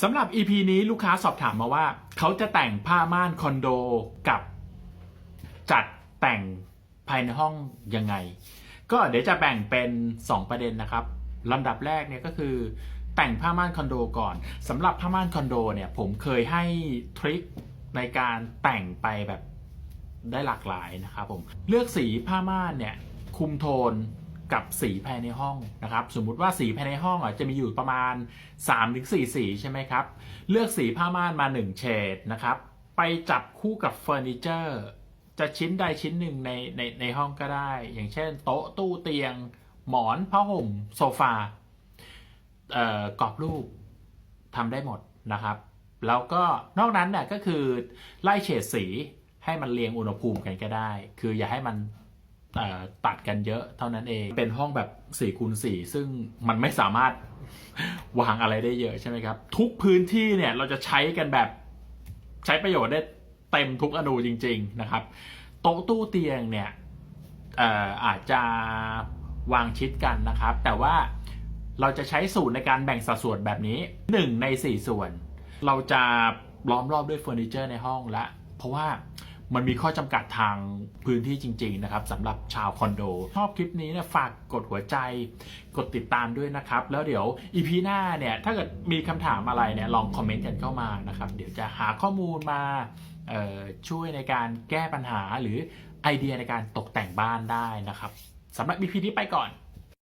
สำหรับ EP นี้ลูกค้าสอบถามมาว่า เขาจะแต่งผ้าม่านคอนโดกับจัดแต่งภายในห้องยังไง ก็เดี๋ยวจะแบ่งเป็น 2 ประเด็นนะครับลำดับแรกเนี่ยก็คือ แต่งผ้าม่านคอนโดก่อนสำหรับผ้าม่านคอนโดเนี่ยผมเคยให้ทริคในการแต่งไปแบบได้หลากหลายนะครับผมเลือกสีผ้าม่านเนี่ยคุมโทน กับสีภายในห้องนะครับสมมุติว่าสีภายในห้องอะจะมีอยู่ประมาณ 3-4 สีใช่ไหมครับเลือกสีผ้าม่านมา 1 เฉดนะครับไปจับคู่กับเฟอร์นิเจอร์ จะชิ้นใดชิ้นหนึ่งในในในห้องก็ได้ อย่างเช่น โต๊ะตู้เตียง หมอนผ้าห่ม โซฟาเอ่อกรอบรูปทำได้หมดนะครับ แล้วก็นอกนั้นเนี่ยก็คือไล่เฉดสีให้มันเรียงอุณหภูมิกันก็ได้ คืออย่าให้มัน ตัดกันเยอะเท่านั้นเอง เป็นห้องแบบ4คูณ4ซึ่งมันไม่สามารถวางอะไรได้เยอะใช่ไหมครับ ทุกพื้นที่เนี่ยเราจะใช้กันแบบใช้ประโยชน์ได้เต็มทุกอนูจริง ๆนะครับโต๊ะตู้เตียงเนี่ยอาจจะวางชิดกันนะครับ แต่ว่าเราจะใช้สูตรในการแบ่งสัดส่วนแบบนี้ 1 ใน 4 ส่วน เราจะล้อมรอบด้วยเฟอร์นิเจอร์ในห้องละ เพราะว่า มันมีข้อจำกัดทางพื้นที่จริง ๆ นะครับสำหรับชาวคอนโด ชอบคลิปนี้เนี่ยฝากกดหัวใจ กดติดตามด้วยนะครับ แล้วเดี๋ยวอีพีหน้าเนี่ยถ้าเกิดมีคำถามอะไรเนี่ยลองคอมเมนต์กันเข้ามานะครับ เดี๋ยวจะหาข้อมูลมาช่วยในการแก้ปัญหาหรือไอเดียในการตกแต่งบ้านได้นะครับสำหรับอีพีนี้ไปก่อน